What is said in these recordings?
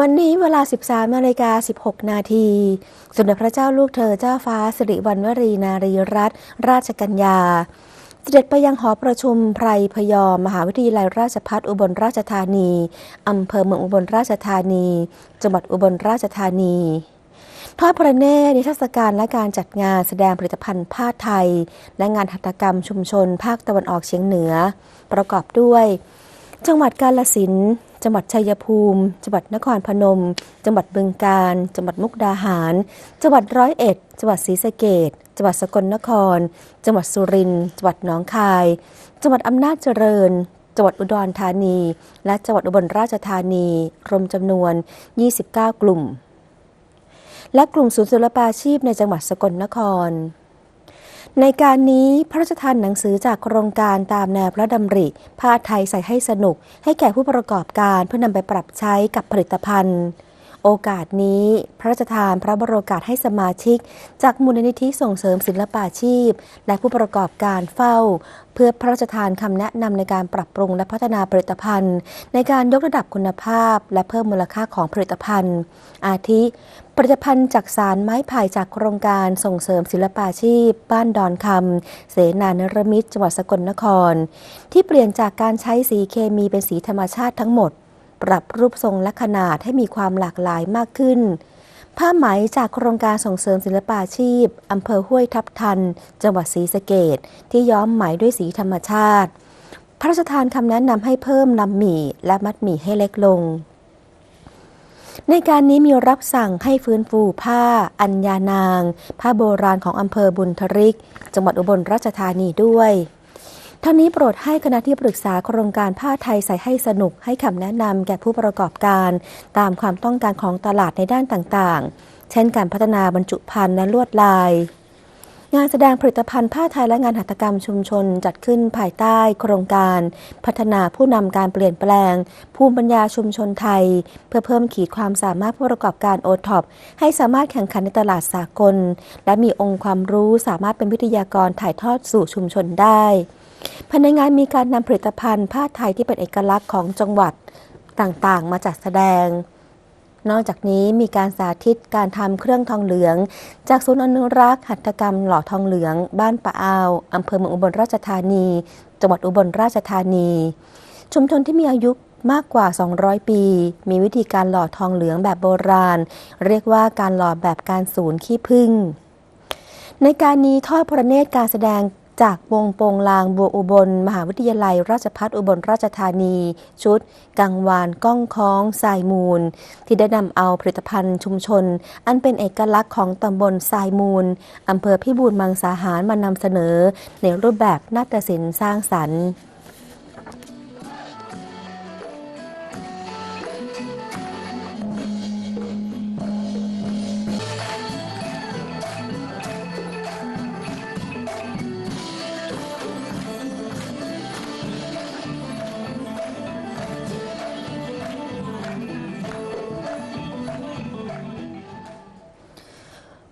วันนี้เวลา 13นาฬิกา16 นาที สมเด็จพระเจ้าลูกเธอเจ้าฟ้าสิริวัณวรีนารีรัตนราชกัญญา เสด็จไปยังหอประชุมไพรพยอม มหาวิทยาลัยราชภัฏอุบลราชธานี อำเภอเมืองอุบลราชธานี จังหวัดอุบลราชธานีทอดพระเนตรนิทรรศการและการจัดงานแสดงผลิตภัณฑ์ผ้าไทย และงานหัตถกรรมชุมชนภาคตะวันออกเฉียงเหนือ ประกอบด้วย จังหวัดกาลสิน จังหวัดชัยภูมิ จังหวัดนครพนม จังหวัดบึงกาฬ จังหวัดมุกดาหาร จังหวัดร้อยเอ็ด จังหวัดศรีสะเกษจังหวัดสกลนคร จังหวัดสุรินทร์ จังหวัดหนองคาย จังหวัดอำนาจเจริญ จังหวัดอุดรธานี และจังหวัดอุบลราชธานี รวมจำนวน 29 กลุ่ม และกลุ่มศูนย์ศิลปาชีพในจังหวัดสกลนคร ในการนี้พระราชทานหนังสือจากโครงการตามแนวพระดำริผ้าไทยใส่ให้สนุก ให้แก่ผู้ประกอบการเพื่อนำไปปรับใช้กับผลิตภัณฑ์ โอกาสนี้พระราชทานพระบรโอกาสให้สมาชิก จากมูลนิธิส่งเสริมศิลปาชีพ และผู้ประกอบการเฝ้า เพื่อพระราชทานคำแนะนำในการปรับปรุงและพัฒนาผลิตภัณฑ์ ในการยกระดับคุณภาพ และเพิ่มมูลค่าของผลิตภัณฑ์ อาทิ ผลิตภัณฑ์จากสารไม้ไผ่จากโครงการส่งเสริมศิลปาชีพ บ้านดอนคำเสนานรมิตรจังหวัดสกลนคร ที่เปลี่ยนจากการใช้สีเคมีเป็นสีธรรมชาติทั้งหมด ปรับรูปทรงและขนาดให้มีความหลากหลายมากขึ้น ผ้าไหมจากโครงการส่งเสริมศิลปาชีพอำเภอห้วยทับทัน จังหวัดศรีสะเกดที่ย้อมไหมด้วยสีธรรมชาติ พระราชทานคำแนะนำให้เพิ่มนำหมี่และมัดหมี่ให้เล็กลงในการนี้มีรับสั่งให้ฟื้นฟูผ้า อัญญานาง ผ้าโบราณของอำเภอบุญทริก จังหวัดอุบลราชธานีด้วย ทั้งนี้โปรดให้คณะที่ปรึกษาโครงการผ้าไทยใส่ให้สนุกให้คำแนะนำแก่ผู้ประกอบการ ตามความต้องการของตลาดในด้านต่างๆ เช่นการพัฒนาบรรจุภัณฑ์และลวดลาย งานแสดงผลิตภัณฑ์ผ้าไทยและงานหัตถกรรมชุมชนจัดขึ้นภายใต้โครงการ พัฒนาผู้นำการเปลี่ยนแปลง ภูมิปัญญาชุมชนไทย เพื่อเพิ่มขีดความสามารถผู้ประกอบการโอท็อปให้สามารถแข่งขันในตลาดสากล และมีองค์ความรู้สามารถเป็นวิทยากรถ่ายทอดสู่ชุมชนได้ ภายในงานมีการนำผลิตภัณฑ์ผ้าไทยที่เป็นเอกลักษณ์ของจังหวัดต่างๆ มาจัดแสดง นอกจากนี้มีการสาธิตการทำเครื่องทองเหลือง จากศูนย์อนุรักษ์หัตถกรรมหล่อทองเหลือง บ้านปะอาวอำเภอเมืองอุบลราชธานี จังหวัดอุบลราชธานี ชุมชนที่มีอายุมากกว่า 200 ปี มีวิธีการหล่อทองเหลืองแบบโบราณ เรียกว่าการหล่อแบบการศูนย์ขี้ผึ้งในการนี้ทอดพระเนตรการแสดง จากวงโปงลางบัวอุบล มหาวิทยาลัย ราชพัฒอุบลราชธานี ชุด กังวานก้องค้องทรายมูล ที่ได้นำเอาผลิตภัณฑ์ชุมชน อันเป็นเอกลักษณ์ของตำบลทรายมูลอำเภอพิบูลมังสาหารมานำเสนอ ในรูปแบบนาฏศิลป์สร้างสรรค์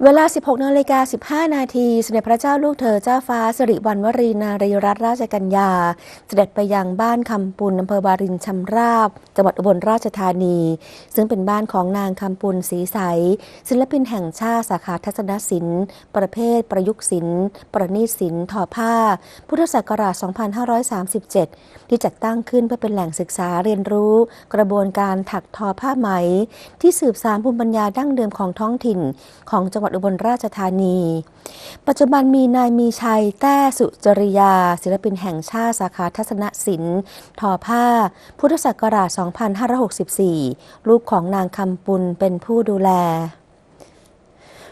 เวลา 16 นาฬิกา 15 นาทีสมเด็จพระเจ้าลูกเธอเจ้าฟ้าสิริวัณวรีนารีรัตนราชกัญญา เสด็จไปยังบ้านคำปุลอำเภอบารินชำราบ จังหวัดอุบลราชธานี ซึ่งเป็นบ้านของนางคำปุลศรีใส ศิลปินแห่งชาติสาขาทัศนศิลป์ ประเภท ประยุกต์ศิลป์ ประณีตศิลป์ ทอผ้า พุทธศักราช 2537 ที่จัดตั้งขึ้นเพื่อเป็นแหล่งศึกษาเรียนรู้ กระบวนการถักทอผ้าไหม ที่สืบสานภูมิปัญญาดั้งเดิมของท้องถิ่นของจังหวัดอุบลราชธานี ปัจจุบันมีนายมีชัยแต้สุจริยา ศิลปินแห่งชาติสาขาทัศนศิลป์ทอผ้า พุทธศักราช 2564 ลูกของนางคำปุลเป็นผู้ดูแล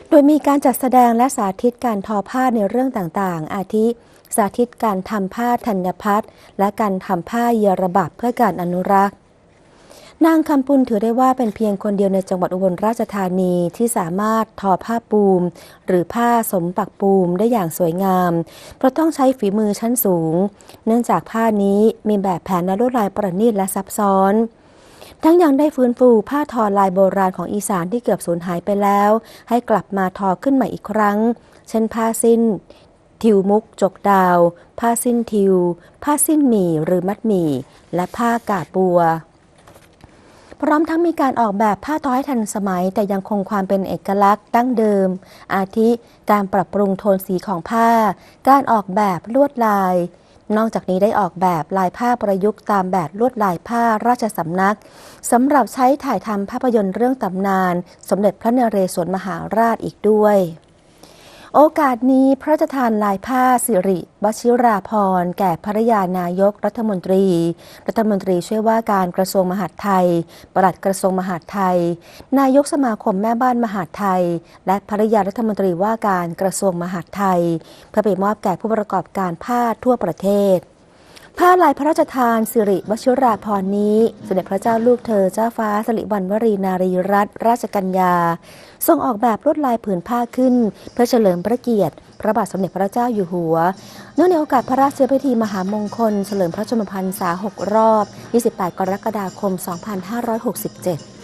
โดยมีการจัดแสดงและสาธิตการทอผ้าในเรื่องต่างๆ อาทิ สาธิตการทำผ้าธัญพัฒน์และการทำผ้าเยระบับเพื่อการอนุรักษ์ นางคำปุลถือได้ว่าเป็นเพียงคนเดียวในจังหวัดอุบลราชธานีที่สามารถทอผ้าปูม หรือผ้าสมปักปูมได้อย่างสวยงาม เพราะต้องใช้ฝีมือชั้นสูง เนื่องจากผ้านี้มีแบบแผนและลวดลายประณีตและซับซ้อน ทั้งยังได้ฟื้นฟูผ้าทอลายโบราณของอีสานที่เกือบสูญหายไปแล้ว ให้กลับมาทอขึ้นใหม่อีกครั้ง เช่นผ้าสิ้น ทิวมุก จกดาว ผ้าสิ้นทิว ผ้าสิ้นหมี่หรือมัดหมี่ และผ้ากาบบัว พร้อมทั้งมีการออกแบบผ้าทอให้ทันสมัย แต่ยังคงความเป็นเอกลักษณ์ดั้งเดิม อาทิการปรับปรุงโทนสีของผ้า การออกแบบลวดลาย นอกจากนี้ได้ออกแบบลายผ้าประยุกต์ตามแบบลวดลายผ้าราชสำนักสำหรับใช้ถ่ายทำภาพยนตร์เรื่องตำนาน สมเด็จพระนเรศวรมหาราชอีกด้วย โอกาสนี้พระราชทานลายผ้าสิริวชิราพรณ์แก่ภรรยานายกรัฐมนตรี รัฐมนตรีช่วยว่าการกระทรวงมหาดไทย ปลัดกระทรวงมหาดไทย นายกสมาคมแม่บ้านมหาดไทย และภรรยารัฐมนตรีว่าการกระทรวงมหาดไทย เพื่อไปมอบแก่ผู้ประกอบการผ้าทั่วประเทศ ผ้าลายพระราชทานสิริวชิราพรณ์นี้ สมเด็จพระเจ้าลูกเธอเจ้าฟ้าสิริวัณวรีนารีรัตนราชกัญญา ทรงออกแบบลวดลายผืนผ้าขึ้น เพื่อเฉลิมพระเกียรติ พระบาทสมเด็จพระเจ้าอยู่หัว เนื่องในโอกาสพระราชพิธีมหามงคล เฉลิมพระชนมพรรษา 6 รอบ 28 กรกฎาคม 2567